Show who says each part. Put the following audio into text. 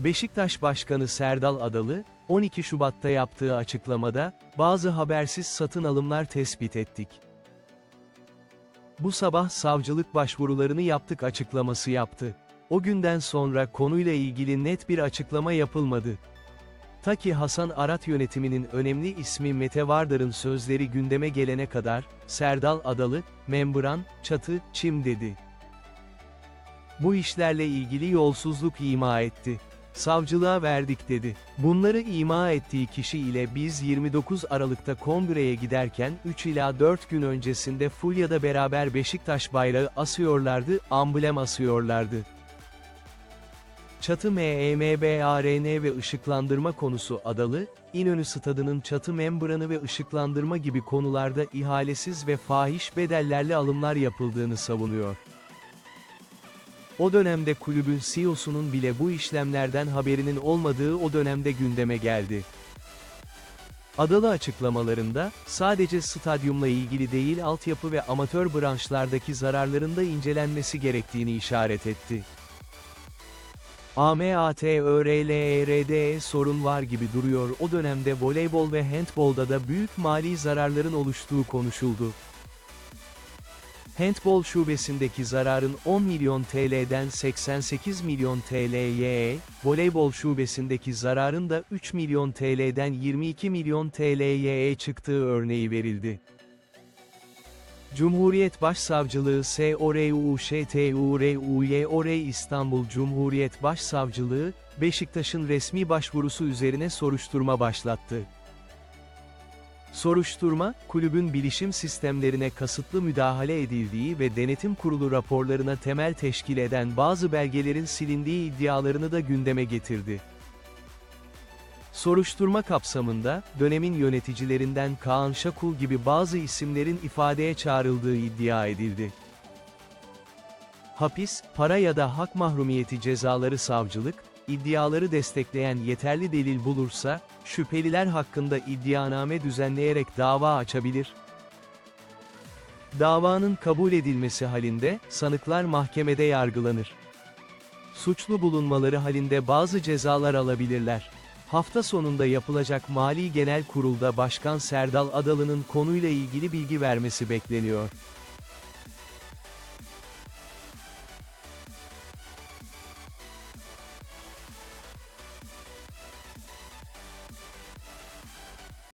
Speaker 1: Beşiktaş Başkanı Serdal Adalı, 12 Şubat'ta yaptığı açıklamada, bazı habersiz satın alımlar tespit ettik. Bu sabah savcılık başvurularını yaptık açıklaması yaptı. O günden sonra konuyla ilgili net bir açıklama yapılmadı. Ta ki Hasan Arat yönetiminin önemli ismi Mete Vardar'ın sözleri gündeme gelene kadar, Serdal Adalı, membran, çatı, çim dedi. Bu işlerle ilgili yolsuzluk ima etti. Savcılığa verdik dedi. Bunları ima ettiği kişi ile biz 29 Aralık'ta kongreye giderken 3 ila 4 gün öncesinde Fulya'da beraber Beşiktaş bayrağı asıyorlardı, amblem asıyorlardı. Çatı MEMBARN ve ışıklandırma konusu adalı, İnönü Stadı'nın çatı membranı ve ışıklandırma gibi konularda ihalesiz ve fahiş bedellerle alımlar yapıldığını savunuyor. O dönemde kulübün CEO'sunun bile bu işlemlerden haberinin olmadığı o dönemde gündeme geldi. Adalı açıklamalarında, sadece stadyumla ilgili değil altyapı ve amatör branşlardaki zararların da incelenmesi gerektiğini işaret etti. AMATÖRLERD'e sorun var gibi duruyor o dönemde voleybol ve handbolda da büyük mali zararların oluştuğu konuşuldu. Handbol şubesindeki zararın 10 milyon TL'den 88 milyon TL'ye, voleybol şubesindeki zararın da 3 milyon TL'den 22 milyon TL'ye çıktığı örneği verildi. Cumhuriyet Başsavcılığı SORUŞTURUYOR İstanbul Cumhuriyet Başsavcılığı, Beşiktaş'ın resmi başvurusu üzerine soruşturma başlattı. Soruşturma, kulübün bilişim sistemlerine kasıtlı müdahale edildiği ve denetim kurulu raporlarına temel teşkil eden bazı belgelerin silindiği iddialarını da gündeme getirdi. Soruşturma kapsamında, dönemin yöneticilerinden Kaan Şakul gibi bazı isimlerin ifadeye çağrıldığı iddia edildi. Hapis, para ya da hak mahrumiyeti cezaları savcılık, iddiaları destekleyen yeterli delil bulursa, şüpheliler hakkında iddianame düzenleyerek dava açabilir. Davanın kabul edilmesi halinde, sanıklar mahkemede yargılanır. Suçlu bulunmaları halinde bazı cezalar alabilirler. Hafta sonunda yapılacak Mali Genel Kurul'da Başkan Serdal Adalı'nın konuyla ilgili bilgi vermesi bekleniyor.